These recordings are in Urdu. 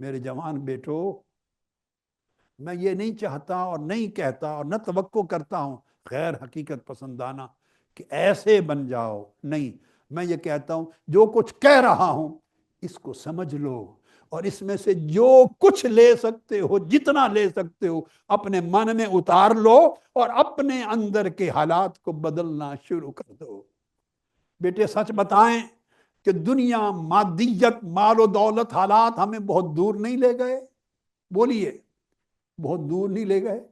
میرے جوان بیٹو، میں یہ نہیں چاہتا اور نہیں کہتا اور نہ توقع کرتا ہوں، غیر حقیقت پسندانہ کہ ایسے بن جاؤ۔ نہیں، میں یہ کہتا ہوں، جو کچھ کہہ رہا ہوں، اس کو سمجھ لو اور اس میں سے جو کچھ لے سکتے ہو، جتنا لے سکتے ہو، اپنے من میں اتار لو اور اپنے اندر کے حالات کو بدلنا شروع کر دو۔ بیٹے، سچ بتائیں کہ دنیا مادیت، مال و دولت حالات ہمیں بہت دور نہیں لے گئے۔ بولیے، بہت دور نہیں لے گئے۔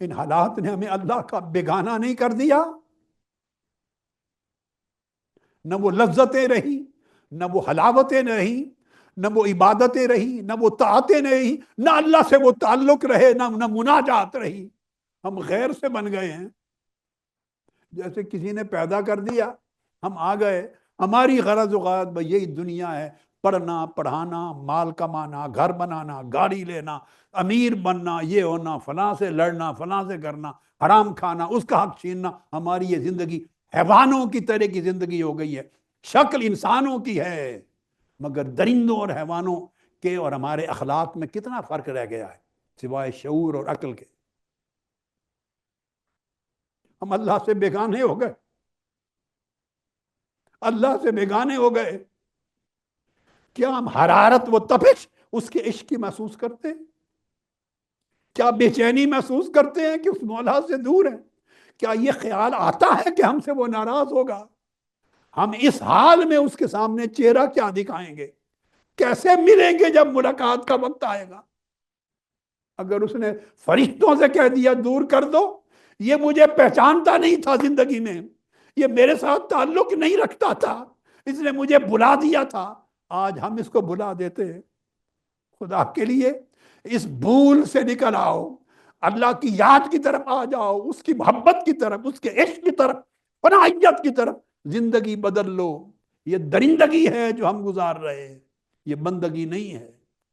ان حالات نے ہمیں اللہ کا بیگانہ نہیں کر دیا۔ نہ وہ لذتیں رہی نہ وہ حلاوتیں رہی نہ وہ عبادتیں رہی نہ وہ طاعتیں رہی نہ اللہ سے وہ تعلق رہے، نہ نہ مناجات رہی۔ ہم غیر سے بن گئے ہیں۔ جیسے کسی نے پیدا کر دیا، ہم آ گئے ہماری غرض اوقات بھائی یہی دنیا ہے، پڑھنا، پڑھانا، مال کمانا، گھر بنانا، گاڑی لینا، امیر بننا، یہ ہونا، فلاں سے لڑنا، فلاں سے کرنا، حرام کھانا، اس کا حق چھیننا، ہماری یہ زندگی حیوانوں کی طرح کی زندگی ہو گئی ہے۔ شکل انسانوں کی ہے، مگر درندوں اور حیوانوں کے اور ہمارے اخلاق میں کتنا فرق رہ گیا ہے، سوائے شعور اور عقل کے۔ ہم اللہ سے بیگانے ہو گئے۔ اللہ سے بیگانے ہو گئے۔ کیا ہم حرارت و تپش اس کے عشق کی محسوس کرتے ہیں؟ کیا بے چینی محسوس کرتے ہیں کہ اس مولا سے دور ہیں کیا یہ خیال آتا ہے کہ ہم سے وہ ناراض ہوگا؟ ہم اس حال میں اس کے سامنے چہرہ کیا دکھائیں گے؟ کیسے ملیں گے جب ملاقات کا وقت آئے گا؟ اگر اس نے فرشتوں سے کہہ دیا دور کر دو، یہ مجھے پہچانتا نہیں تھا زندگی میں۔ یہ میرے ساتھ تعلق نہیں رکھتا تھا، اس نے مجھے بلا دیا تھا۔ آج ہم اس کو بلا دیتے ہیں۔ خدا کے لیے اس بھول سے نکل آؤ۔ اللہ کی یاد کی طرف آ جاؤ، اس کی محبت کی طرف، اس کے عشق کی طرف، پناہیت کی طرف۔ زندگی بدل لو۔ یہ درندگی ہے جو ہم گزار رہے ہیں۔ یہ بندگی نہیں ہے۔